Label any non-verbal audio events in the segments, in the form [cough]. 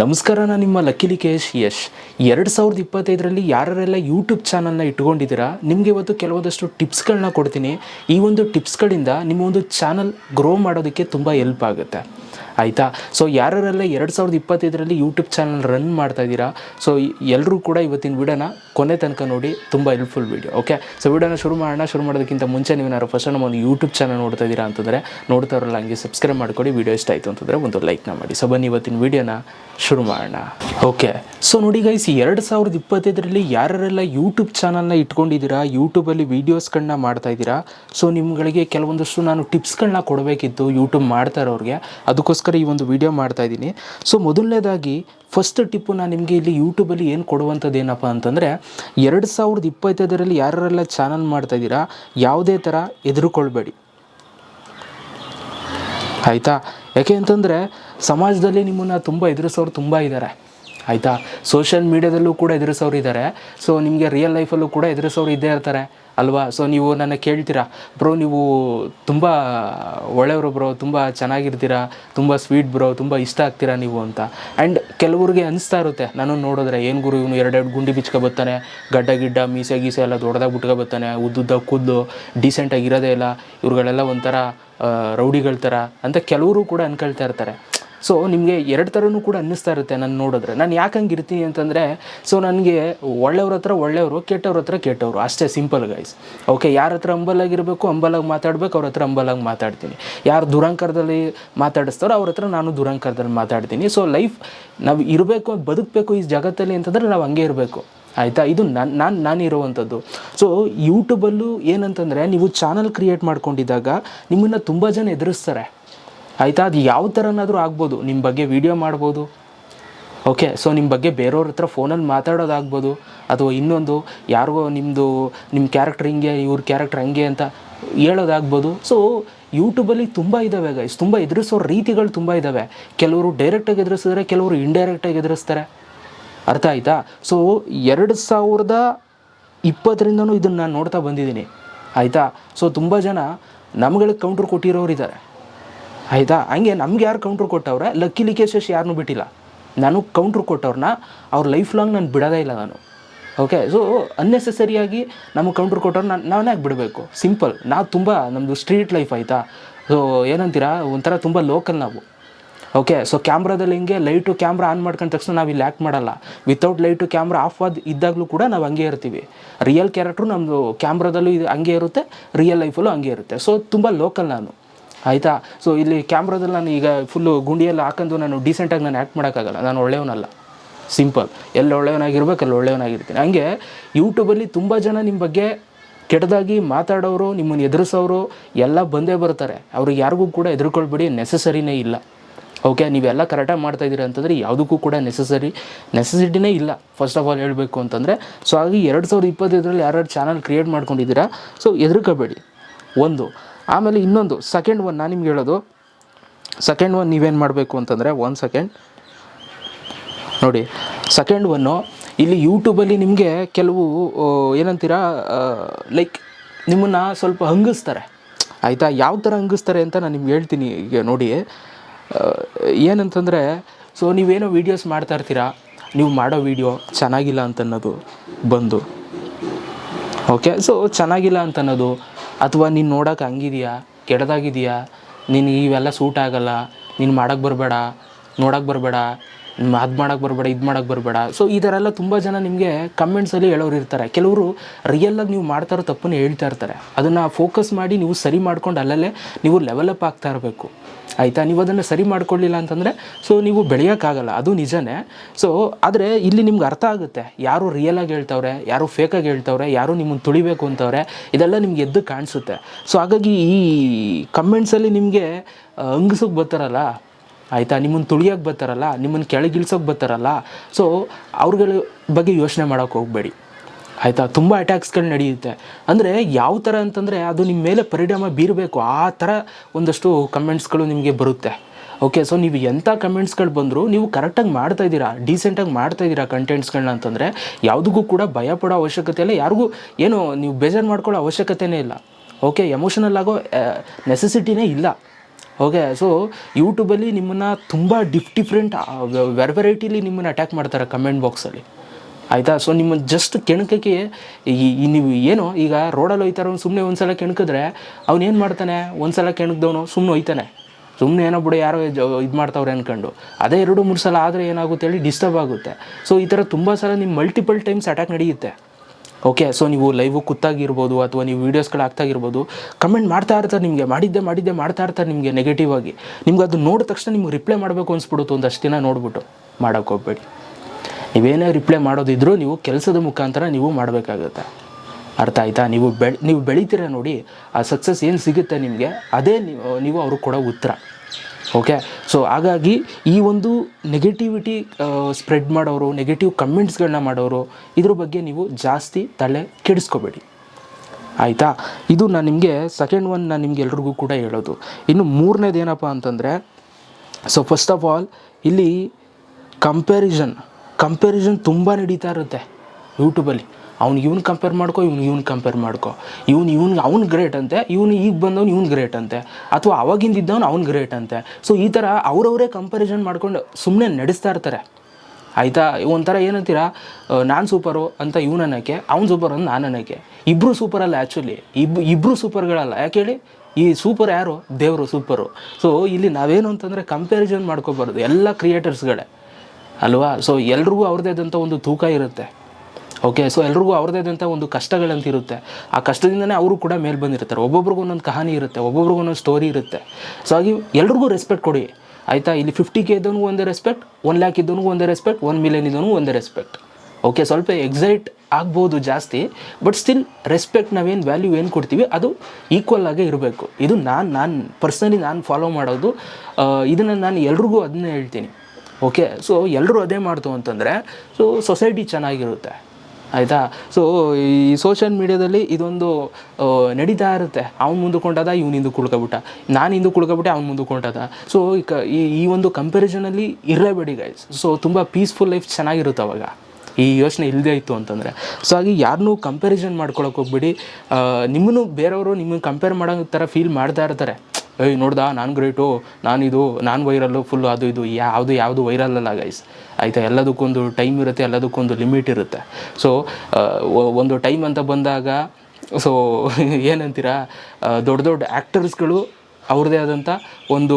ನಮಸ್ಕಾರ ನಾನು ನಿಮ್ಮ ಲಕ್ಕಿಲಿ ಕೇಶ್ ಯಶ್. ಎರಡು ಸಾವಿರದ ಇಪ್ಪತ್ತೈದರಲ್ಲಿ ಯಾರೆಲ್ಲ ಯೂಟ್ಯೂಬ್ ಚಾನಲ್ನ ಇಟ್ಕೊಂಡಿದ್ದೀರಾ, ನಿಮಗೆ ಇವತ್ತು ಕೆಲವೊಂದಷ್ಟು ಟಿಪ್ಸ್ಗಳನ್ನ ಕೊಡ್ತೀನಿ. ಈ ಒಂದು ಟಿಪ್ಸ್ಗಳಿಂದ ನಿಮ್ಮ ಒಂದು ಚಾನಲ್ ಗ್ರೋ ಮಾಡೋದಕ್ಕೆ ತುಂಬ ಹೆಲ್ಪ್ ಆಗುತ್ತೆ. ಆಯಿತಾ? ಸೊ ಯಾರೆಲ್ಲ ಎರಡು ಸಾವಿರದ ಇಪ್ಪತ್ತೈದರಲ್ಲಿ ಯೂಟ್ಯೂಬ್ ಚಾನಲ್ ರನ್ ಮಾಡ್ತಾ ಇದ್ದೀರಾ ಸೊ ಎಲ್ಲರೂ ಕೂಡ ಇವತ್ತಿನ ವಿಡಿಯೋನ ಕೊನೆ ತನಕ ನೋಡಿ ತುಂಬ ಹೆಲ್ಪ್ಫುಲ್ ವಿಡಿಯೋ ಓಕೆ ಸೊ ವಿಡಿಯೋನ ಶುರು ಮಾಡೋಣ. ಶುರು ಮಾಡೋದಕ್ಕಿಂತ ಮುಂಚೆ ನೀವು ಫಸ್ಟ್ ನಮ್ಮ ಒಂದು ಯೂಟ್ಯೂಬ್ ಚಾನಲ್ ನೋಡ್ತಾ ಇದ್ದೀರಾ ಅಂತಂದರೆ, ನೋಡ್ತಾ ಇರೋಲ್ಲ ಹಂಗೆ ಸಬ್ಸ್ಕ್ರೈಬ್ ಮಾಡ್ಕೊಡಿ ವಿಡಿಯೋ ಇಷ್ಟ ಆಯಿತು ಅಂತಂದರೆ ಒಂದು ಲೈಕ್ನ ಮಾಡಿ. ಸೊ ಬನ್ನಿ ಇವತ್ತಿನ ವಿಡಿಯೋನ ಶುರು ಮಾಡೋಣ. ಓಕೆ ಸೊ ನೋಡಿ ಗೈಸ್ ಎರಡು ಸಾವಿರದ ಇಪ್ಪತ್ತೈದರಲ್ಲಿ ಯಾರೆಲ್ಲ ಯೂಟ್ಯೂಬ್ ಚಾನಲ್ನ ಇಟ್ಕೊಂಡಿದ್ದೀರಾ ಯೂಟ್ಯೂಬಲ್ಲಿ ವೀಡಿಯೋಸ್ಗಳನ್ನ ಮಾಡ್ತಾ ಇದ್ದೀರಾ ಸೊ ನಿಮ್ಗಳಿಗೆ ಕೆಲವೊಂದಷ್ಟು ನಾನು ಟಿಪ್ಸ್ಗಳನ್ನ ಕೊಡಬೇಕಿತ್ತು ಯೂಟ್ಯೂಬ್ ಮಾಡ್ತಾ ಇರೋರಿಗೆ. ಅದಕ್ಕೋಸ್ಕರ ಈ ಒಂದು ವಿಡಿಯೋ ಮಾಡ್ತಾ ಇದ್ದೀನಿ. ಸೊ ಮೊದಲನೇದಾಗಿ ಫಸ್ಟ್ ಟಿಪ್ಪು ನಾನು ನಿಮಗೆ ಇಲ್ಲಿ ಯೂಟ್ಯೂಬಲ್ಲಿ ಏನು ಕೊಡುವಂಥದ್ದು ಏನಪ್ಪ ಅಂತಂದರೆ, ಎರಡು ಸಾವಿರದ ಇಪ್ಪತ್ತೈದರಲ್ಲಿ ಯಾರೆಲ್ಲ ಚಾನಲ್ ಮಾಡ್ತಾ ಇದ್ದೀರಾ, ಯಾವುದೇ ಥರ ಎದುರುಕೊಳ್ಬೇಡಿ. ಆಯಿತಾ? ಯಾಕೆ ಅಂತಂದರೆ ಸಮಾಜದಲ್ಲಿ ನಿಮ್ಮನ್ನು ತುಂಬ ಎದುರಿಸೋರು ತುಂಬ ಇದ್ದಾರೆ ಆಯಿತಾ? ಸೋಷಿಯಲ್ ಮೀಡ್ಯಾದಲ್ಲೂ ಕೂಡ ಎದುರಿಸೋರು ಇದ್ದಾರೆ ಸೊ ನಿಮಗೆ ರಿಯಲ್ ಲೈಫಲ್ಲೂ ಕೂಡ ಎದುರಿಸೋರು ಇದ್ದೇ ಇರ್ತಾರೆ, ಅಲ್ವಾ? ಸೊ ನೀವು ನನ್ನ ಕೇಳ್ತೀರಾ ಬ್ರೋ ನೀವು ತುಂಬ ಒಳ್ಳೆಯವರು ಬ್ರೋ ತುಂಬ ಚೆನ್ನಾಗಿರ್ತೀರಾ, ತುಂಬ ಸ್ವೀಟ್ ಬ್ರೋ ತುಂಬ ಇಷ್ಟ ಆಗ್ತೀರಾ ನೀವು ಅಂತ? ಆ್ಯಂಡ್ ಕೆಲವ್ರಿಗೆ ಅನಿಸ್ತಾ ಇರುತ್ತೆ, ನಾನು ನೋಡಿದ್ರೆ ಏನು ಗುರು ಇವನು ಎರಡೆರಡು ಗುಂಡಿ ಬಿಚ್ಕೊ ಬರ್ತಾನೆ ಗಡ್ಡ ಗಿಡ್ಡ, ಮೀಸೆ ಗೀಸೆ ಎಲ್ಲ ದೊಡ್ಡದಾಗಿ ಬಿಟ್ಕೊ ಬರ್ತಾನೆ ಉದ್ದುದ್ದ ಕೂದಲು ಡೀಸೆಂಟಾಗಿ ಇರೋದೇ ಇಲ್ಲ, ಇವ್ರುಗಳೆಲ್ಲ ಒಂಥರ ರೌಡಿಗಳ ಥರ ಅಂತ ಕೆಲವರು ಕೂಡ ಅನ್ಕೊಳ್ತಾ ಇರ್ತಾರೆ. ಸೊ ನಿಮಗೆ ಎರಡು ಥರನೂ ಕೂಡ ಅನ್ನಿಸ್ತಾ ಇರುತ್ತೆ ನಾನು ನೋಡಿದ್ರೆ. ನಾನು ಯಾಕೆ ಹಂಗೆ ಇರ್ತೀನಿ ಅಂತಂದರೆ ಸೊ ನನಗೆ ಒಳ್ಳೆಯವ್ರ ಹತ್ರ ಒಳ್ಳೆಯವರು, ಕೆಟ್ಟವ್ರ ಹತ್ರ ಕೆಟ್ಟವರು. ಅಷ್ಟೇ ಸಿಂಪಲ್ ಗೈಸ್ ಓಕೆ ಯಾರ ಹತ್ರ ಅಂಬಲಾಗಿರಬೇಕು ಅಂಬಲಾಗಿ ಮಾತಾಡಬೇಕು, ಅವ್ರ ಹತ್ರ ಅಂಬಲಾಗಿ ಮಾತಾಡ್ತೀನಿ. ಯಾರು ದುರಂಕಾರದಲ್ಲಿ ಮಾತಾಡಿಸ್ತಾರೋ ಅವ್ರ ಹತ್ರ ನಾನು ದುರಂಕಾರದಲ್ಲಿ ಮಾತಾಡ್ತೀನಿ. ಸೊ ಲೈಫ್ ನಾವು ಇರಬೇಕು, ಬದುಕಬೇಕು ಈ ಜಗತ್ತಲ್ಲಿ ಅಂತಂದರೆ ನಾವು ಹಂಗೆ ಇರಬೇಕು. ಆಯಿತಾ? ಇದು ನನ್ನ ನಾನು ನಾನು ಇರುವಂಥದ್ದು. ಸೊ ಯೂಟ್ಯೂಬಲ್ಲೂ ಏನಂತಂದರೆ, ನೀವು ಚಾನಲ್ ಕ್ರಿಯೇಟ್ ಮಾಡ್ಕೊಂಡಿದ್ದಾಗ ನಿಮ್ಮನ್ನು ತುಂಬ ಜನ ಎದುರಿಸ್ತಾರೆ. ಆಯಿತಾ? ಅದು ಯಾವ ಥರನಾದರೂ ಆಗ್ಬೋದು. ನಿಮ್ಮ ಬಗ್ಗೆ ವಿಡಿಯೋ ಮಾಡ್ಬೋದು. ಓಕೆ ಸೊ ನಿಮ್ಮ ಬಗ್ಗೆ ಬೇರೆಯವ್ರ ಹತ್ರ ಫೋನಲ್ಲಿ ಮಾತಾಡೋದಾಗ್ಬೋದು. ಅಥವಾ ಇನ್ನೊಂದು ಯಾರಿಗೋ ನಿಮ್ಮದು ನಿಮ್ಮ ಕ್ಯಾರೆಕ್ಟರ್ ಹಿಂಗೆ, ಇವ್ರ ಕ್ಯಾರೆಕ್ಟರ್ ಹಂಗೆ ಅಂತ ಹೇಳೋದಾಗ್ಬೋದು. ಸೊ ಯೂಟ್ಯೂಬಲ್ಲಿ ತುಂಬ ಇದ್ದಾವೆ ಗೈಸ್ ತುಂಬ ಎದುರಿಸೋ ರೀತಿಗಳು ತುಂಬ ಇದ್ದಾವೆ ಕೆಲವರು ಡೈರೆಕ್ಟಾಗಿ ಎದುರಿಸಿದ್ರೆ ಕೆಲವರು ಇಂಡೈರೆಕ್ಟಾಗಿ ಎದುರಿಸ್ತಾರೆ. ಅರ್ಥ ಆಯಿತಾ? ಸೊ ಎರಡು ಸಾವಿರದ ಇಪ್ಪತ್ತರಿಂದನೂ ಇದನ್ನು ನಾನು ನೋಡ್ತಾ ಬಂದಿದ್ದೀನಿ. ಆಯಿತಾ? ಸೊ ತುಂಬ ಜನ ನಮ್ಗಳಿಗೆ ಕೌಂಟ್ರ್ ಕೊಟ್ಟಿರೋರು ಇದ್ದಾರೆ ಆಯಿತಾ? ಹಂಗೆ ನಮ್ಗೆ ಯಾರು ಕೌಂಟ್ರ್ ಕೊಟ್ಟವ್ರೆ? ಲಕ್ಕಿ ಲಿಕೇಶಸ್ ಯಾರನ್ನೂ ಬಿಟ್ಟಿಲ್ಲ. ನಾನು ಕೌಂಟ್ರ್ ಕೊಟ್ಟವ್ರನ್ನ ಅವ್ರ ಲೈಫ್ ಲಾಂಗ್ ನಾನು ಬಿಡೋದೇ ಇಲ್ಲ ನಾನು. ಓಕೆ ಸೊ ಅನ್ನೆಸೆಸರಿಯಾಗಿ ನಮಗೆ ಕೌಂಟ್ರ್ ಕೊಟ್ಟವ್ರು ನಾನು ನಾನೇ ಯಾಕೆ ಬಿಡಬೇಕು? ಸಿಂಪಲ್ ನಾವು ತುಂಬ ನಮ್ಮದು ಸ್ಟ್ರೀಟ್ ಲೈಫ್ ಆಯಿತಾ? ಸೊ ಏನಂತೀರಾ? ಒಂಥರ ತುಂಬ ಲೋಕಲ್ ನಾವು. ಓಕೆ ಸೊ ಕ್ಯಾಮ್ರಾದಲ್ಲಿ ಹಿಂಗೆ ಲೈಟು ಕ್ಯಾಮ್ರಾ ಆನ್ ಮಾಡ್ಕೊಂಡ ತಕ್ಷಣ ನಾವು ಇಲ್ಲಿ ಆ್ಯಕ್ಟ್ ಮಾಡಲ್ಲ. ವಿತೌಟ್ ಲೈಟು ಕ್ಯಾಮ್ರಾ ಆಫ್ ಆದ ಇದ್ದಾಗಲೂ ಕೂಡ ನಾವು ಹಂಗೆ ಇರ್ತೀವಿ. ರಿಯಲ್ ಕ್ಯಾರೆಕ್ಟ್ರು ನಮ್ಮದು ಕ್ಯಾಮ್ರಾದಲ್ಲೂ ಇದು ಹಂಗೆ ಇರುತ್ತೆ ರಿಯಲ್ ಲೈಫಲ್ಲೂ ಹಂಗೆ ಇರುತ್ತೆ. ಸೊ ತುಂಬ ಲೋಕಲ್ ನಾನು. ಆಯಿತಾ? ಸೊ ಇಲ್ಲಿ ಕ್ಯಾಮ್ರಾದಲ್ಲಿ ನಾನು ಈಗ ಫುಲ್ಲು ಗುಂಡಿಯಲ್ಲಿ ಹಾಕೊಂಡು ನಾನು ಡೀಸೆಂಟಾಗಿ ನಾನು ಆ್ಯಕ್ಟ್ ಮಾಡೋಕ್ಕಾಗಲ್ಲ. ನಾನು ಒಳ್ಳೆಯವನಲ್ಲ. ಸಿಂಪಲ್ ಎಲ್ಲಿ ಒಳ್ಳೆಯವನಾಗಿರ್ಬೇಕು, ಅಲ್ಲಿ ಒಳ್ಳೆಯವನಾಗಿರ್ತೀನಿ. ಹಂಗೆ ಯೂಟ್ಯೂಬಲ್ಲಿ ತುಂಬ ಜನ ನಿಮ್ಮ ಬಗ್ಗೆ ಕೆಟ್ಟದಾಗಿ ಮಾತಾಡೋರು, ನಿಮ್ಮನ್ನು ಎದುರಿಸೋರು ಎಲ್ಲ ಬಂದೇ ಬರ್ತಾರೆ. ಅವ್ರಿಗೆ ಯಾರಿಗೂ ಕೂಡ ಎದುರ್ಕೊಳ್ಬೇಡಿ ನೆಸೆಸರಿನೇ ಇಲ್ಲ. ಓಕೆ ನೀವೆಲ್ಲ ಕರೆಕ್ಟಾಗಿ ಇದೀರ ಅಂತಂದರೆ ಯಾವುದಕ್ಕೂ ಕೂಡ ನೆಸೆಸರಿ ನೆಸೆಸಿಟಿನೇ ಇಲ್ಲ. ಫಸ್ಟ್ ಆಫ್ ಆಲ್ ಹೇಳಬೇಕು ಅಂತಂದರೆ ಸೊ ಹಾಗಾಗಿ ಎರಡು ಸಾವಿರದ ಇಪ್ಪತ್ತೈದರಲ್ಲಿ ಯಾರ್ಯಾರು ಚಾನಲ್ ಕ್ರಿಯೇಟ್ ಮಾಡ್ಕೊಂಡಿದ್ದೀರಾ? ಸೊ ಎದುರ್ಕೋಬೇಡಿ. ಒಂದು ಆಮೇಲೆ ಇನ್ನೊಂದು ಸೆಕೆಂಡ್ ಒನ್ ನಾನು ನಿಮ್ಗೆ ಹೇಳೋದು. ಸೆಕೆಂಡ್ ಒನ್ ನೀವೇನು ಮಾಡಬೇಕು ಅಂತಂದರೆ ಒನ್ ಸೆಕೆಂಡ್ ನೋಡಿ ಸೆಕೆಂಡ್ ಒನ್ನು ಇಲ್ಲಿ ಯೂಟ್ಯೂಬಲ್ಲಿ ನಿಮಗೆ ಕೆಲವು ಏನಂತೀರಾ ಲೈಕ್ ನಿಮ್ಮನ್ನು ಸ್ವಲ್ಪ ಹಂಗಿಸ್ತಾರೆ. ಆಯಿತಾ? ಯಾವ ಥರ ಹಂಗಿಸ್ತಾರೆ ಅಂತ ನಾನು ನಿಮ್ಗೆ ಹೇಳ್ತೀನಿ ಈಗ ನೋಡಿ. ಏನಂತಂದರೆ ಸೊ ನೀವೇನೋ ವೀಡಿಯೋಸ್ ಮಾಡ್ತಾ ಇರ್ತೀರಾ, ನೀವು ಮಾಡೋ ವೀಡಿಯೋ ಚೆನ್ನಾಗಿಲ್ಲ ಅಂತ ಅನ್ನೋದು ಬಂದು. ಓಕೆ ಸೊ ಚೆನ್ನಾಗಿಲ್ಲ ಅಂತ ಅನ್ನೋದು ಅಥವಾ ನೀನು ನೋಡೋಕೆ ಹಂಗಿದೆಯಾ? ಕೆಡದಾಗಿದೆಯಾ? ನಿನಗೆ ಇವೆಲ್ಲ ಸೂಟ್ ಆಗೋಲ್ಲ. ನೀನು ಮಾಡೋಕೆ ಬರಬೇಡ. ನೋಡೋಕೆ ಬರಬೇಡ. ಅದು ಮಾಡೋಕ್ಕೆ ಬರಬೇಡ, ಇದು ಮಾಡೋಕ್ಕೆ ಬರಬೇಡ. ಸೊ ಈ ಥರ ಎಲ್ಲ ತುಂಬ ಜನ ನಿಮಗೆ ಕಮೆಂಟ್ಸಲ್ಲಿ ಹೇಳೋರು ಇರ್ತಾರೆ. ಕೆಲವರು ರಿಯಲ್ಲಾಗಿ ನೀವು ಮಾಡ್ತಾ ಇರೋ ತಪ್ಪನ್ನು ಹೇಳ್ತಾ ಇರ್ತಾರೆ. ಅದನ್ನು ಫೋಕಸ್ ಮಾಡಿ ನೀವು ಸರಿ ಮಾಡ್ಕೊಂಡು ಅಲ್ಲಲ್ಲೇ ನೀವು ಲೆವೆಲಪ್ ಆಗ್ತಾ ಇರಬೇಕು. ಆಯಿತಾ? ನೀವು ಅದನ್ನು ಸರಿ ಮಾಡ್ಕೊಳ್ಳಿಲ್ಲ ಅಂತಂದರೆ ಸೊ ನೀವು ಬೆಳೆಯೋಕ್ಕಾಗಲ್ಲ. ಅದು ನಿಜನೇ. ಸೊ ಆದರೆ ಇಲ್ಲಿ ನಿಮ್ಗೆ ಅರ್ಥ ಆಗುತ್ತೆ. ಯಾರು ರಿಯಲಾಗಿ ಹೇಳ್ತವ್ರೆ, ಯಾರು ಫೇಕಾಗಿ ಹೇಳ್ತವ್ರೆ, ಯಾರು ನಿಮ್ಮನ್ನು ತುಳಿಬೇಕು ಅಂತವ್ರೆ, ಇದೆಲ್ಲ ನಿಮ್ಗೆ ಎದ್ದು ಕಾಣಿಸುತ್ತೆ. ಸೊ ಹಾಗಾಗಿ ಈ ಕಮೆಂಟ್ಸಲ್ಲಿ ನಿಮಗೆ ಅಂಗಸಕ್ಕೆ ಬರ್ತಾರಲ್ಲ? ಆಯಿತಾ? ನಿಮ್ಮನ್ನು ತುಳಿಯೋಕೆ ಬರ್ತಾರಲ್ಲ ನಿಮ್ಮನ್ನು ಕೆಳಗಿಳ್ಸೋಕೆ ಬರ್ತಾರಲ್ಲ ಸೊ ಅವ್ರಗಳ ಬಗ್ಗೆ ಯೋಚನೆ ಮಾಡೋಕೆ ಹೋಗಬೇಡಿ. ಆಯಿತಾ? ತುಂಬ ಅಟ್ಯಾಕ್ಸ್ಗಳು ನಡೆಯುತ್ತೆ. ಅಂದರೆ ಯಾವ ಥರ ಅಂತಂದರೆ ಅದು ನಿಮ್ಮ ಮೇಲೆ ಪರಿಣಾಮ ಬೀರಬೇಕು. ಆ ಥರ ಒಂದಷ್ಟು ಕಮೆಂಟ್ಸ್ಗಳು ನಿಮಗೆ ಬರುತ್ತೆ. ಓಕೆ ಸೊ ನೀವು ಎಂಥ ಕಮೆಂಟ್ಸ್ಗಳು ಬಂದರೂ ನೀವು ಕರೆಕ್ಟಾಗಿ ಮಾಡ್ತಾ ಇದ್ದೀರಾ ಡೀಸೆಂಟಾಗಿ ಮಾಡ್ತಾ ಇದ್ದೀರಾ ಕಂಟೆಂಟ್ಸ್ಗಳನ್ನ ಅಂತಂದರೆ ಯಾವುದಕ್ಕೂ ಕೂಡ ಭಯ ಪಡೋ ಅವಶ್ಯಕತೆ ಇಲ್ಲ. ಯಾರಿಗೂ ಏನು, ನೀವು ಬೇಜಾರು ಮಾಡ್ಕೊಳ್ಳೋ ಅವಶ್ಯಕತೆಯೇ ಇಲ್ಲ. ಓಕೆ ಎಮೋಷನಲ್ ಆಗೋ ನೆಸೆಸಿಟಿನೇ ಇಲ್ಲ. ಓಕೆ ಸೊ ಯೂಟ್ಯೂಬಲ್ಲಿ ನಿಮ್ಮನ್ನು ತುಂಬ ಡಿಫ್ ಡಿಫ್ರೆಂಟ್ ವೆರ್ ವೆರೈಟಿಲಿ ನಿಮ್ಮನ್ನು ಅಟ್ಯಾಕ್ ಮಾಡ್ತಾರೆ ಕಮೆಂಟ್ ಬಾಕ್ಸಲ್ಲಿ ಆಯಿತಾ? ಸೊ ನಿಮ್ಮ ಜಸ್ಟ್ ಕೆಣಕಕ್ಕೆ ಈ ನೀವು ಏನು, ಈಗ ರೋಡಲ್ಲಿ ಹೋಯ್ತಾರ ಸುಮ್ಮನೆ ಒಂದು ಸಲ ಕೆಣಕಿದ್ರೆ ಅವನೇನು ಮಾಡ್ತಾನೆ? ಒಂದು ಸಲ ಕೆಣಕ್ದವನು ಸುಮ್ಮನೆ ಹೋಯ್ತಾನೆ. ಸುಮ್ಮನೆ ಏನೋ ಬಿಡು ಯಾರೋ ಇದು ಮಾಡ್ತಾವ್ರೆ ಅನ್ಕೊಂಡು. ಅದೇ ಎರಡು ಮೂರು ಸಲ ಆದರೆ ಏನಾಗುತ್ತೆ ಹೇಳಿ ಡಿಸ್ಟರ್ಬ್ ಆಗುತ್ತೆ. ಸೊ ಈ ಥರ ತುಂಬ ಸಲ ನಿಮ್ಮ ಮಲ್ಟಿಪಲ್ ಟೈಮ್ಸ್ ಅಟ್ಯಾಕ್ ನಡೆಯುತ್ತೆ. ಓಕೆ ಸೊ ನೀವು ಲೈವು ಕೂತಾಗಿರ್ಬೋದು ಅಥವಾ ನೀವು ವೀಡಿಯೋಸ್ಗಳು ಆಗ್ತಾಗಿರ್ಬೋದು ಕಮೆಂಟ್ ಮಾಡ್ತಾ ಇರ್ತಾರೆ ನಿಮಗೆ, ಮಾಡಿದ್ದೆ ಮಾಡಿದ್ದೆ, ಮಾಡ್ತಾ ಇರ್ತಾರೆ ನಿಮಗೆ ನೆಗೆಟಿವ್ ಆಗಿ. ನಿಮ್ಗೆ ಅದು ನೋಡಿದ ತಕ್ಷಣ ನಿಮ್ಗೆ ರಿಪ್ಲೈ ಮಾಡಬೇಕು ಅನ್ಸ್ಬಿಡುತ್ತೆ ಒಂದಷ್ಟು ದಿನ ನೋಡ್ಬಿಟ್ಟು. ಮಾಡೋಕೆ ಹೋಗ್ಬೇಡಿ. ನೀವೇನೇ ರಿಪ್ಲೈ ಮಾಡೋದಿದ್ರೂ ನೀವು ಕೆಲಸದ ಮುಖಾಂತರ ನೀವು ಮಾಡಬೇಕಾಗುತ್ತೆ. ಅರ್ಥ ಆಯ್ತಾ? ನೀವು ಬೆಳ್, ನೀವು ಬೆಳಿತೀರ ನೋಡಿ, ಆ ಸಕ್ಸಸ್ ಏನು ಸಿಗುತ್ತೆ ನಿಮಗೆ, ಅದೇ ನೀವು ನೀವು ಅವ್ರಿಗೆ ಕೊಡೋ ಉತ್ತರ. ಓಕೆ ಸೊ ಹಾಗಾಗಿ ಈ ಒಂದು ನೆಗೆಟಿವಿಟಿ ಸ್ಪ್ರೆಡ್ ಮಾಡೋರು ನೆಗೆಟಿವ್ ಕಮೆಂಟ್ಸ್ಗಳನ್ನ ಮಾಡೋರು, ಇದ್ರ ಬಗ್ಗೆ ನೀವು ಜಾಸ್ತಿ ತಲೆ ಕೆಡಿಸ್ಕೋಬೇಡಿ. ಆಯಿತಾ? ಇದು ನಾನು ನಿಮಗೆ ಸೆಕೆಂಡ್ ಒನ್ ನಾನು ನಿಮ್ಗೆ ಎಲ್ರಿಗೂ ಕೂಡ ಹೇಳೋದು. ಇನ್ನು ಮೂರನೇದು ಏನಪ್ಪ ಅಂತಂದರೆ ಸೊ ಫಸ್ಟ್ ಆಫ್ ಆಲ್ ಇಲ್ಲಿ ಕಂಪ್ಯಾರಿಸನ್ ಕಂಪ್ಯಾರಿಸನ್ ತುಂಬ ನಡೀತಾ ಇರುತ್ತೆ ಯೂಟ್ಯೂಬಲ್ಲಿ ಅವ್ನು ಇವ್ನು ಕಂಪೇರ್ ಮಾಡ್ಕೊ, ಇವ್ನು ಇವ್ನು ಕಂಪೇರ್ ಮಾಡ್ಕೊ. ಇವ್ನು ಇವ್ನು ಅವ್ನು ಗ್ರೇಟ್ ಅಂತೆ, ಇವ್ನು ಈಗ ಬಂದವ್ನು ಇವ್ನು ಗ್ರೇಟ್ ಅಂತೆ. ಅಥವಾ ಅವಾಗಿಂದ ಇದ್ದವನು ಅವ್ನು ಗ್ರೇಟ್ ಅಂತೆ. ಸೊ ಈ ಥರ ಅವರವರೇ ಕಂಪ್ಯಾರಿಸನ್ ಮಾಡ್ಕೊಂಡು ಸುಮ್ಮನೆ ನಡೆಸ್ತಾ ಇರ್ತಾರೆ. ಆಯಿತಾ? ಒಂಥರ ಏನಂತೀರಾ? ನಾನು ಸೂಪರು ಅಂತ ಇವ್ನು ಅನ್ನೋಕ್ಕೆ, ಅವ್ನು ಸೂಪರ್ ಅಂತ ನಾನು ಅನ್ನೋಕ್ಕೆ. ಇಬ್ಬರು ಸೂಪರ್ ಅಲ್ಲ ಆ್ಯಕ್ಚುಲಿ ಇಬ್ ಇಬ್ಬರು ಸೂಪರ್ಗಳಲ್ಲ ಯಾಕೆ ಹೇಳಿ? ಈ ಸೂಪರ್ ಯಾರು? ದೇವರು ಸೂಪರು ಸೊ ಇಲ್ಲಿ ನಾವೇನು ಅಂತಂದರೆ ಕಂಪ್ಯಾರಿಸನ್ ಮಾಡ್ಕೋಬಾರ್ದು. ಎಲ್ಲ ಕ್ರಿಯೇಟರ್ಸ್ಗಳೇ ಅಲ್ವಾ? ಸೊ ಎಲ್ರಿಗೂ ಅವ್ರದ್ದೇ ಆದಂಥ ಒಂದು ತೂಕ ಇರುತ್ತೆ. ಓಕೆ ಸೊ ಎಲ್ರಿಗೂ ಅವ್ರದ್ದೇ ಆದಂಥ ಒಂದು ಕಷ್ಟಗಳಂತಿರುತ್ತೆ. ಆ ಕಷ್ಟದಿಂದನೇ ಅವರು ಕೂಡ ಮೇಲೆ ಬಂದಿರ್ತಾರೆ. ಒಬ್ಬೊಬ್ರಿಗೂ ಒಂದೊಂದು ಕಹಾನಿ ಇರುತ್ತೆ, ಒಬ್ಬೊಬ್ರಿಗೂ ಒಂದೊಂದು ಸ್ಟೋರಿ ಇರುತ್ತೆ. ಸೊ ಹಾಗೆ ಎಲ್ರಿಗೂ ರೆಸ್ಪೆಕ್ಟ್ ಕೊಡಿ. ಆಯಿತಾ? ಇಲ್ಲಿ ಫಿಫ್ಟಿ ಕೆ ಇದ್ದವನಿಗೂ ಒಂದೇ ರೆಸ್ಪೆಕ್ಟ್ ಒನ್ ಲ್ಯಾಕ್ ಇದ್ದವನಿಗೂ ಒಂದೇ ರೆಸ್ಪೆಕ್ಟ್ ಒನ್ ಮಿಲಿಯನ್ ಇದ್ದವನಿಗೂ ಒಂದೇ ರೆಸ್ಪೆಕ್ಟ್ ಓಕೆ ಸ್ವಲ್ಪ ಎಕ್ಸೈಟ್ ಆಗ್ಬೋದು ಜಾಸ್ತಿ ಬಟ್ ಸ್ಟಿಲ್ ರೆಸ್ಪೆಕ್ಟ್ ನಾವೇನು ವ್ಯಾಲ್ಯೂ ಏನು ಕೊಡ್ತೀವಿ, ಅದು ಈಕ್ವಲ್ ಆಗೇ ಇರಬೇಕು. ಇದು ನಾನು ನಾನು ಪರ್ಸ್ನಲಿ ನಾನು ಫಾಲೋ ಮಾಡೋದು ಇದನ್ನು ನಾನು ಎಲ್ರಿಗೂ ಅದನ್ನೇ ಹೇಳ್ತೀನಿ. ಓಕೆ ಸೊ ಎಲ್ಲರೂ ಅದೇ ಮಾಡ್ತು ಅಂತಂದರೆ ಸೊ ಸೊಸೈಟಿ ಚೆನ್ನಾಗಿರುತ್ತೆ. ಆಯಿತಾ? ಸೊ ಈ ಸೋಷಿಯಲ್ ಮೀಡ್ಯಾದಲ್ಲಿ ಇದೊಂದು ನಡೀತಾ ಇರುತ್ತೆ. ಅವ್ನು ಮುಂದಕ್ಕೊಂಡದ ಇವ್ನು ಹಿಂದಕ್ಕೆ ಕುಳ್ಕೊಬಿಟ್ಟ. ನಾನು ಹಿಂದೆ ಕುಳ್ಕೊಬಿಟ್ಟೆ, ಅವ್ನು ಮುಂದಕ್ಕೊಂಡದ ಸೊ ಈ ಕ, ಈ ಈ ಒಂದು ಕಂಪ್ಯಾರಿಸನಲ್ಲಿ ಇರಲೇಬೇಡಿ ಗೈಸ್ ಸೊ ತುಂಬ ಪೀಸ್ಫುಲ್ ಲೈಫ್ ಚೆನ್ನಾಗಿರುತ್ತೆ ಅವಾಗ. ಈ ಯೋಚನೆ ಇಲ್ಲದೇ ಇತ್ತು ಅಂತಂದರೆ. ಸೊ ಹಾಗೆ ಯಾರನ್ನೂ ಕಂಪ್ಯಾರಿಸನ್ ಮಾಡ್ಕೊಳಕ್ಕೆ ಹೋಗ್ಬಿಡಿ. ನಿಮ್ಮನ್ನು ಬೇರೆಯವರು ನಿಮ್ಮನ್ನು ಕಂಪೇರ್ ಮಾಡೋ ಥರ ಫೀಲ್ ಮಾಡ್ತಾ ಇರ್ತಾರೆ. ಏಯ್, ನೋಡ್ದಾ? ನಾನು ಗ್ರೇಟು ನಾನಿದು ನಾನು ವೈರಲ್ಲು ಫುಲ್ಲು ಅದು ಇದು. ಯಾವುದು ಯಾವುದು ವೈರಲ್ ಅಲ್ಲ ಗೈಸ್ ಆಯಿತಾ? ಎಲ್ಲದಕ್ಕೊಂದು ಟೈಮ್ ಇರುತ್ತೆ, ಎಲ್ಲದಕ್ಕೊಂದು ಲಿಮಿಟ್ ಇರುತ್ತೆ. ಸೊ ಒಂದು ಟೈಮ್ ಅಂತ ಬಂದಾಗ ಸೊ [laughs] ಏನಂತೀರಾ? ದೊಡ್ಡ ದೊಡ್ಡ ಆ್ಯಕ್ಟರ್ಸ್ಗಳು ಅವ್ರದ್ದೇ ಆದಂಥ ಒಂದು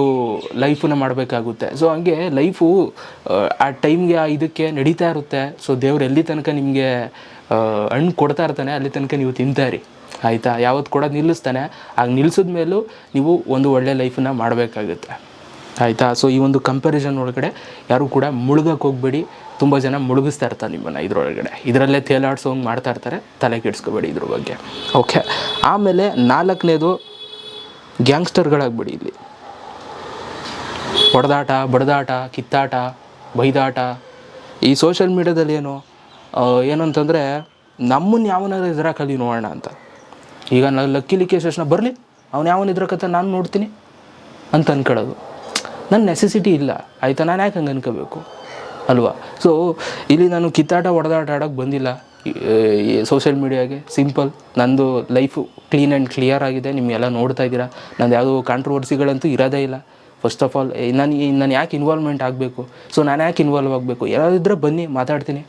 ಲೈಫನ್ನ ಮಾಡಬೇಕಾಗುತ್ತೆ. ಸೊ ಹಂಗೆ ಲೈಫು ಆ ಟೈಮ್ಗೆ ಆ ಇದಕ್ಕೆ ನಡೀತಾ ಇರುತ್ತೆ. ಸೊ ದೇವ್ರು ಎಲ್ಲಿ ತನಕ ನಿಮಗೆ ಹಣ್ಣು ಕೊಡ್ತಾ ಇರ್ತಾನೆ, ಅಲ್ಲಿ ತನಕ ನೀವು ತಿಂತಾರಿ ಆಯಿತಾ? ಯಾವತ್ತು ಕೂಡ ನಿಲ್ಲಿಸ್ತಾನೆ. ಆಗ ನಿಲ್ಲಿಸಿದ ಮೇಲೂ ನೀವು ಒಂದು ಒಳ್ಳೆ ಲೈಫನ್ನ ಮಾಡಬೇಕಾಗುತ್ತೆ. ಆಯಿತಾ? ಸೊ ಈ ಒಂದು ಕಂಪ್ಯಾರಿಸನ್ ಒಳಗಡೆ ಯಾರು ಕೂಡ ಮುಳುಗಕ್ಕೆ ಹೋಗಬೇಡಿ. ತುಂಬ ಜನ ಮುಳುಗಿಸ್ತಾ ಇರ್ತಾರೆ ನಿಮ್ಮನ್ನು ಇದರೊಳಗಡೆ. ಇದರಲ್ಲೇ ತೇಲಾಡ್ಸೋಂಗೆ ಮಾಡ್ತಾ ಇರ್ತಾರೆ. ತಲೆ ಕೆಡಿಸ್ಕೋಬೇಡಿ ಇದ್ರ ಬಗ್ಗೆ. ಓಕೆ ಆಮೇಲೆ ನಾಲ್ಕನೇದು ಗ್ಯಾಂಗ್ಸ್ಟರ್ಗಳಾಗ್ಬಿಡಿ ಇಲ್ಲಿ. ಹೊಡೆದಾಟ ಬಡದಾಟ, ಕಿತ್ತಾಟ, ಬೈದಾಟ. ಈ ಸೋಷಿಯಲ್ ಮೀಡ್ಯಾದಲ್ಲಿ ಏನು ಏನಂತಂದರೆ ನಮ್ಮನ್ನು ಯಾವನಾದ್ರೂ ಎದುರಾಕಲ್ಲಿ ನೋಡೋಣ ಅಂತ. ಈಗ ನಾನು ಲಕ್ಕಿ ಲಿಕೇಶಸ್ನ ಬರಲಿ. ಅವ್ನು ಯಾವನ ಕತೆ ನಾನು ನೋಡ್ತೀನಿ ಅಂತ ಅನ್ಕೊಳ್ಳೋದು. ನನ್ನ ನೆಸೆಸಿಟಿ ಇಲ್ಲ. ಆಯಿತಾ? ನಾನು ಯಾಕೆ ಹಂಗೆ ಅನ್ಕೋಬೇಕು? ಅಲ್ವಾ? ಸೊ ಇಲ್ಲಿ ನಾನು ಕಿತ್ತಾಟ ಹೊಡೆದಾಟ ಆಡೋಕ್ಕೆ ಬಂದಿಲ್ಲ. ಸೋಷಿಯಲ್ ಮೀಡಿಯಾಗೆ ಸಿಂಪಲ್ ನಂದು ಲೈಫು ಕ್ಲೀನ್ ಆ್ಯಂಡ್ ಕ್ಲಿಯರ್ ಆಗಿದೆ. ನಿಮಗೆಲ್ಲ ನೋಡ್ತಾ ಇದ್ದೀರಾ. ನಂದು ಯಾವುದೋ ಕಾಂಟ್ರವರ್ಸಿಗಳಂತೂ ಇರೋದೇ ಇಲ್ಲ. ಫಸ್ಟ್ ಆಫ್ ಆಲ್ ನಾನು ನಾನು ಯಾಕೆ ಇನ್ವಾಲ್ವ್ಮೆಂಟ್ ಆಗಬೇಕು? ಸೊ ನಾನು ಯಾಕೆ ಇನ್ವಾಲ್ವ್ ಆಗಬೇಕು? ಯಾರಾದ್ರೆ ಬನ್ನಿ, ಮಾತಾಡ್ತೀನಿ.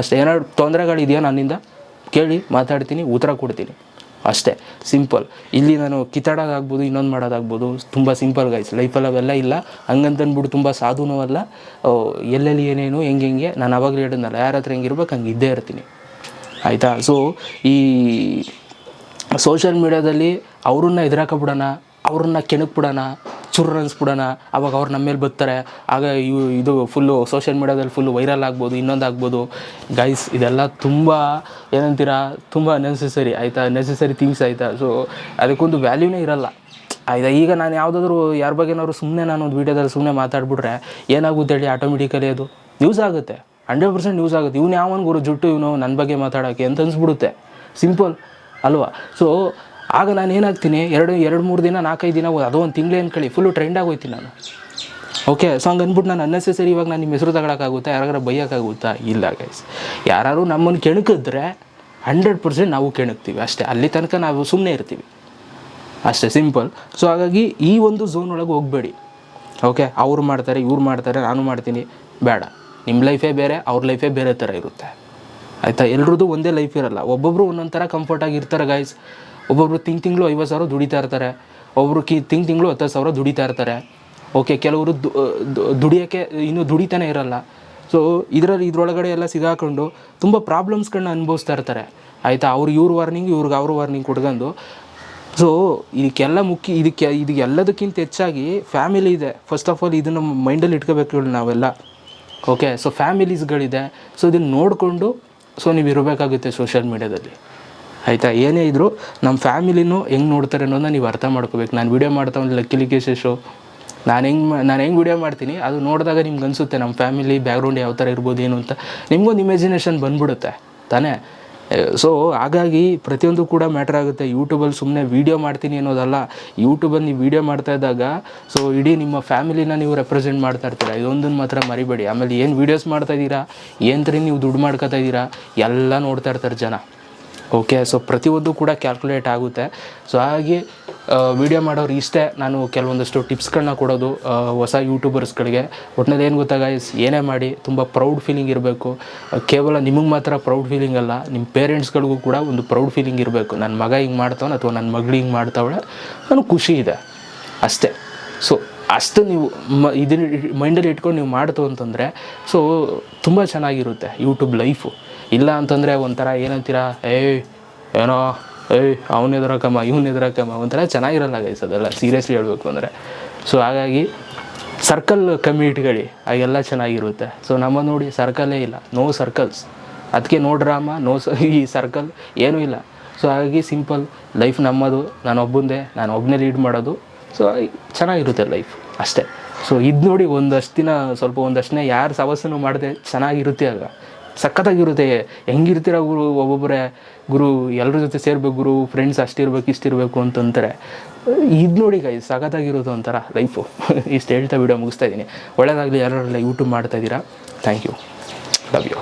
ಅಷ್ಟೇ. ಏನಾದ್ರು ತೊಂದರೆಗಳಿದೆಯಾ ನನ್ನಿಂದ? ಕೇಳಿ, ಮಾತಾಡ್ತೀನಿ, ಉತ್ತರ ಕೊಡ್ತೀನಿ. ಅಷ್ಟೇ. ಸಿಂಪಲ್ ಇಲ್ಲಿ ನಾನು ಕಿತ್ತಾಡೋದಾಗ್ಬೋದು, ಇನ್ನೊಂದು ಮಾಡೋದಾಗ್ಬೋದು, ತುಂಬ ಸಿಂಪಲ್ ಗೈಸ್ ಲೈಫಲ್ಲಿ ಅವೆಲ್ಲ ಇಲ್ಲ. ಹಂಗಂತಂದ್ಬಿಟ್ಟು ತುಂಬ ಸಾಧುನೂ ಅಲ್ಲ. ಎಲ್ಲೆಲ್ಲಿ ಏನೇನು, ಹೆಂಗೆ ಹೆಂಗೆ, ನಾನು ಅವಾಗಲೇ ಹೇಳಿದ್ನಲ್ಲ, ಯಾರ ಹತ್ರ ಹೆಂಗಿರ್ಬೇಕು ಹಂಗೆ ಇದ್ದೇ ಇರ್ತೀನಿ. ಆಯಿತಾ? ಸೊ ಈ ಸೋಷಿಯಲ್ ಮೀಡ್ಯಾದಲ್ಲಿ ಅವ್ರನ್ನ ಎದುರಾಕಬಿಡೋಣ ಅವ್ರನ್ನ ಕೆಣಕ್ಬಿಡೋಣ ಚುರ್ರ ಅನ್ಸ್ಬಿಡೋಣ ಅವಾಗ ಅವ್ರು ನಮ್ಮ ಮೇಲೆ ಬರ್ತಾರೆ ಆಗ ಇವು ಇದು ಫುಲ್ಲು ಸೋಷಿಯಲ್ ಮೀಡ್ಯಾದಲ್ಲಿ ಫುಲ್ಲು ವೈರಲ್ ಆಗ್ಬೋದು, ಇನ್ನೊಂದು ಆಗ್ಬೋದು. ಗೈಸ್ ಇದೆಲ್ಲ ತುಂಬ ಏನಂತೀರಾ, ತುಂಬ ನೆಸೆಸರಿ ಆಯಿತಾ? ನೆಸೆಸರಿ ಥಿಂಗ್ಸ್ ಆಯಿತಾ? ಸೊ ಅದಕ್ಕೊಂದು ವ್ಯಾಲ್ಯೂನೇ ಇರಲ್ಲ. ಆಯ್ತಾ? ಈಗ ನಾನು ಯಾವುದಾದ್ರೂ ಯಾರ ಬಗ್ಗೆನಾದ್ರು ಸುಮ್ಮನೆ ನಾನು ಒಂದು ವೀಡಿಯೋದಲ್ಲಿ ಸುಮ್ಮನೆ ಮಾತಾಡ್ಬಿಟ್ರೆ ಏನಾಗುತ್ತೆ ಹೇಳಿ ಆಟೋಮೆಟಿಕಲಿ ಅದು? ನ್ಯೂಸ್ ಆಗುತ್ತೆ. ಹಂಡ್ರೆಡ್ ಪರ್ಸೆಂಟ್ ನ್ಯೂಸ್ ಆಗುತ್ತೆ. ಇವ್ನು ಯಾವನ್ ಗುರು? ಜುಟ್ಟು ಇವನು ನನ್ನ ಬಗ್ಗೆ ಮಾತಾಡೋಕ್ಕೆ ಅಂತ ಅನ್ಸ್ಬಿಡುತ್ತೆ. ಸಿಂಪಲ್ ಅಲ್ವಾ? ಸೊ ಆಗ ನಾನು ಏನಾಗ್ತೀನಿ? ಎರಡು ಎರಡು, ಮೂರು ದಿನ, ನಾಲ್ಕೈದು ದಿನ ಅದು ಒಂದು ತಿಂಗಳು ಅನ್ಕೊಳ್ಳಿ ಫುಲ್ಲು ಟ್ರೆಂಡ್ ಆಗೋಯ್ತೀನಿ ನಾನು. ಓಕೆ ಸೊ ಹಂಗೆ ಅಂದ್ಬಿಟ್ಟು ನಾನು ಅನ್ನೆಸೆಸರಿ ಇವಾಗ ನಾನು ನಿಮ್ಮ ಹೆಸರು ತಗೊಳಕ್ಕಾಗುತ್ತಾ? ಯಾರಿಗಾರ ಬೈಯೋಕ್ಕಾಗುತ್ತಾ? ಇಲ್ಲ ಗೈಸ್ ಯಾರು ನಮ್ಮನ್ನು ಕೆಣಕಿದ್ರೆ ಹಂಡ್ರೆಡ್ ಪರ್ಸೆಂಟ್ ನಾವು ಕೆಣಕ್ತೀವಿ ಅಷ್ಟೇ. ಅಲ್ಲಿ ತನಕ ನಾವು ಸುಮ್ಮನೆ ಇರ್ತೀವಿ. ಅಷ್ಟೇ ಸಿಂಪಲ್ ಸೊ ಹಾಗಾಗಿ ಈ ಒಂದು ಝೋನ್ ಒಳಗೆ ಹೋಗಬೇಡಿ. ಓಕೆ ಅವ್ರು ಮಾಡ್ತಾರೆ, ಇವ್ರು ಮಾಡ್ತಾರೆ, ನಾನು ಮಾಡ್ತೀನಿ. ಬೇಡ. ನಿಮ್ಮ ಲೈಫೇ ಬೇರೆ, ಅವ್ರ ಲೈಫೇ ಬೇರೆ ಥರ ಇರುತ್ತೆ. ಆಯಿತಾ? ಎಲ್ರದ್ದು ಒಂದೇ ಲೈಫ್ ಇರಲ್ಲ. ಒಬ್ಬೊಬ್ಬರು ಒಂದೊಂದು ಥರ ಕಂಫರ್ಟಾಗಿ ಇರ್ತಾರೆ ಗಾಯ್ಸ್ ಒಬ್ಬೊಬ್ರು ತಿಂಗ್ ತಿಂಗಳು ಐವತ್ತು ಸಾವಿರ ದುಡಿತಾ ಇರ್ತಾರೆ. ಒಬ್ಬರು ಕಿ, ತಿಂಗ್ ತಿಂಗಳು ಹತ್ತು ಸಾವಿರ ದುಡಿತಾ ಇರ್ತಾರೆ. ಓಕೆ ಕೆಲವರು ದುಡಿಯೋಕ್ಕೆ ಇನ್ನೂ ದುಡಿತಾನೆ ಇರಲ್ಲ. ಸೊ ಇದರಲ್ಲಿ ಇದ್ರೊಳಗಡೆ ಎಲ್ಲ ಸಿಗಾಕೊಂಡು ತುಂಬ ಪ್ರಾಬ್ಲಮ್ಸ್ಗಳನ್ನ ಅನುಭವಿಸ್ತಾ ಇರ್ತಾರೆ. ಆಯಿತಾ? ಅವ್ರು ಇವ್ರ ವಾರ್ನಿಂಗ್ ಇವ್ರಿಗೆ ಅವ್ರ ವಾರ್ನಿಂಗ್ ಕೊಡ್ಕೊಂಡು ಸೊ ಇದಕ್ಕೆಲ್ಲ ಮುಖ್ಯ, ಇದಕ್ಕೆ ಇದು ಎಲ್ಲದಕ್ಕಿಂತ ಹೆಚ್ಚಾಗಿ ಫ್ಯಾಮಿಲಿ ಇದೆ. ಫಸ್ಟ್ ಆಫ್ ಆಲ್ ಇದನ್ನು ಮೈಂಡಲ್ಲಿ ಇಟ್ಕೋಬೇಕು ನಾವೆಲ್ಲ. ಓಕೆ ಸೊ ಫ್ಯಾಮಿಲೀಸ್ಗಳಿದೆ ಸೊ ಇದನ್ನು ನೋಡಿಕೊಂಡು ಸೊ ನೀವು ಇರಬೇಕಾಗುತ್ತೆ ಸೋಷಿಯಲ್ ಮೀಡ್ಯಾದಲ್ಲಿ ಆಯಿತಾ? ಏನೇ ಇದ್ದರೂ ನಮ್ಮ ಫ್ಯಾಮಿಲಿನೂ ಹೆಂಗೆ ನೋಡ್ತಾರೆ ಅನ್ನೋದನ್ನ ನೀವು ಅರ್ಥ ಮಾಡ್ಕೋಬೇಕು. ನಾನು ವೀಡಿಯೋ ಮಾಡ್ತಾ ಒಂದು ಲಕ್ಕಿ ಶೋ ನಾನು ಹೆಂಗೆ ನಾನು ಹೆಂಗೆ ವೀಡಿಯೋ ಮಾಡ್ತೀನಿ? ಅದು ನೋಡಿದಾಗ ನಿಮ್ಗೆ ಅನಿಸುತ್ತೆ ನಮ್ಮ ಫ್ಯಾಮಿಲಿ ಬ್ಯಾಕ್ಗ್ರೌಂಡ್ ಯಾವ ಥರ ಇರ್ಬೋದು ಏನು ಅಂತ. ನಿಮಗೊಂದು ಇಮ್ಯಾಜಿನೇಷನ್ ಬಂದ್ಬಿಡುತ್ತೆ, ತಾನೇ? ಸೊ ಹಾಗಾಗಿ ಪ್ರತಿಯೊಂದು ಕೂಡ ಮ್ಯಾಟ್ರ್ ಆಗುತ್ತೆ. ಯೂಟ್ಯೂಬಲ್ಲಿ ಸುಮ್ಮನೆ ವೀಡಿಯೋ ಮಾಡ್ತೀನಿ ಅನ್ನೋದಲ್ಲ. ಯೂಟ್ಯೂಬಲ್ಲಿ ನೀವು ವೀಡಿಯೋ ಮಾಡ್ತಾ ಇದ್ದಾಗ ಸೊ ಇಡೀ ನಿಮ್ಮ ಫ್ಯಾಮಿಲಿನ ನೀವು ರೆಪ್ರೆಸೆಂಟ್ ಮಾಡ್ತಾ ಇರ್ತೀರ. ಇದೊಂದನ್ನು ಮಾತ್ರ ಮರಿಬೇಡಿ. ಆಮೇಲೆ ಏನು ವೀಡಿಯೋಸ್ ಮಾಡ್ತಾ ಇದ್ದೀರಾ? ಏನು ನೀವು ದುಡ್ಡು ಮಾಡ್ಕೋತಾ ಇದ್ದೀರಾ? ಎಲ್ಲ ನೋಡ್ತಾ ಇರ್ತಾರೆ ಜನ. ಓಕೆ ಸೊ ಪ್ರತಿಯೊಂದು ಕೂಡ ಕ್ಯಾಲ್ಕುಲೇಟ್ ಆಗುತ್ತೆ. ಸೊ ಹಾಗೆ ವಿಡಿಯೋ ಮಾಡೋರು ಇಷ್ಟೇ ನಾನು ಕೆಲವೊಂದಷ್ಟು ಟಿಪ್ಸ್ಗಳನ್ನ ಕೊಡೋದು ಹೊಸ ಯೂಟ್ಯೂಬರ್ಸ್ಗಳಿಗೆ ಒಟ್ಟಿನಲ್ಲಿ ಏನು ಗೊತ್ತಾ ಏನೇ ಮಾಡಿ, ತುಂಬ ಪ್ರೌಡ್ ಫೀಲಿಂಗ್ ಇರಬೇಕು. ಕೇವಲ ನಿಮಗೆ ಮಾತ್ರ ಪ್ರೌಡ್ ಫೀಲಿಂಗ್ ಅಲ್ಲ ನಿಮ್ಮ ಪೇರೆಂಟ್ಸ್ಗಳಿಗೂ ಕೂಡ ಒಂದು ಪ್ರೌಡ್ ಫೀಲಿಂಗ್ ಇರಬೇಕು. ನನ್ನ ಮಗ ಹಿಂಗೆ ಮಾಡ್ತವನ ಅಥವಾ ನನ್ನ ಮಗಳು ಹಿಂಗೆ ಮಾಡ್ತಾವಳೆ, ನನಗೆ ಖುಷಿ ಇದೆ. ಅಷ್ಟೇ. ಸೊ ಅಷ್ಟು ನೀವು ಮ ಇದನ್ನ ಮೈಂಡಲ್ಲಿ ಇಟ್ಕೊಂಡು ನೀವು ಮಾಡ್ತು ಅಂತಂದರೆ ಸೊ ತುಂಬ ಚೆನ್ನಾಗಿರುತ್ತೆ ಯೂಟ್ಯೂಬ್ ಲೈಫು ಇಲ್ಲ ಅಂತಂದರೆ ಒಂಥರ ಏನಂತೀರ, ಏಯ್, ಏನೋ, ಏಯ್, ಅವನ ಎದುರಾಕಮ್ಮ ಇವನ ಎದುರಾಕಮ್ಮ ಒಂಥರ ಚೆನ್ನಾಗಿರಲ್ಲ ಗೈಸ್ ಅದೆಲ್ಲ ಸೀರಿಯಸ್ಲಿ ಹೇಳಬೇಕು ಅಂದರೆ. ಸೊ ಹಾಗಾಗಿ ಸರ್ಕಲ್ ಕಮ್ಯುನಿಟಿಗಳಿ ಆಗೆಲ್ಲ ಚೆನ್ನಾಗಿರುತ್ತೆ. ಸೊ ನಮ್ಮ ನೋಡಿ ಸರ್ಕಲೇ ಇಲ್ಲ ನೋ ಸರ್ಕಲ್ಸ್ ಅದಕ್ಕೆ ನೋ ಡ್ರಾಮಾ ನೋ ಸ ಈ ಸರ್ಕಲ್ ಏನೂ ಇಲ್ಲ. ಸೊ ಹಾಗಾಗಿ ಸಿಂಪಲ್ ಲೈಫ್ ನಮ್ಮದು ನಾನು ಒಬ್ಬಂದೇ ನಾನು ಒಬ್ಬನೇ ಲೀಡ್ ಮಾಡೋದು. ಸೊ ಚೆನ್ನಾಗಿರುತ್ತೆ ಲೈಫ್ ಅಷ್ಟೇ. ಸೊ ಇದು ನೋಡಿ ಒಂದಷ್ಟು ದಿನ, ಸ್ವಲ್ಪ ಒಂದಷ್ಟು ದಿನ ಯಾರು ಸವಸ್ಸನ್ನು ಮಾಡಿದೆ ಚೆನ್ನಾಗಿರುತ್ತೆ ಆಗ. ಸಖತ್ತಾಗಿರುತ್ತೆ. ಹೆಂಗಿರ್ತೀರ ಗುರು ಒಬ್ಬೊಬ್ಬರೇ ಗುರು ಎಲ್ಲರ ಜೊತೆ ಸೇರ್ಬೇಕು ಗುರು ಫ್ರೆಂಡ್ಸ್ ಅಷ್ಟಿರ್ಬೇಕು, ಇಷ್ಟಿರಬೇಕು ಅಂತಂತಾರೆ. ಇದು ನೋಡಿ ಕೈ ಸಖತ್ತಾಗಿರೋದು ಒಂಥರ ಲೈಫು [laughs] ಇಷ್ಟು ಹೇಳ್ತಾ ವಿಡಿಯೋ ಮುಗಿಸ್ತಾ ಇದ್ದೀನಿ. ಒಳ್ಳೆಯದಾಗಲಿ ಯಾರೆಲ್ಲ ಯೂಟ್ಯೂಬ್ ಮಾಡ್ತಾ ಇದ್ದೀರಾ? Thank you love you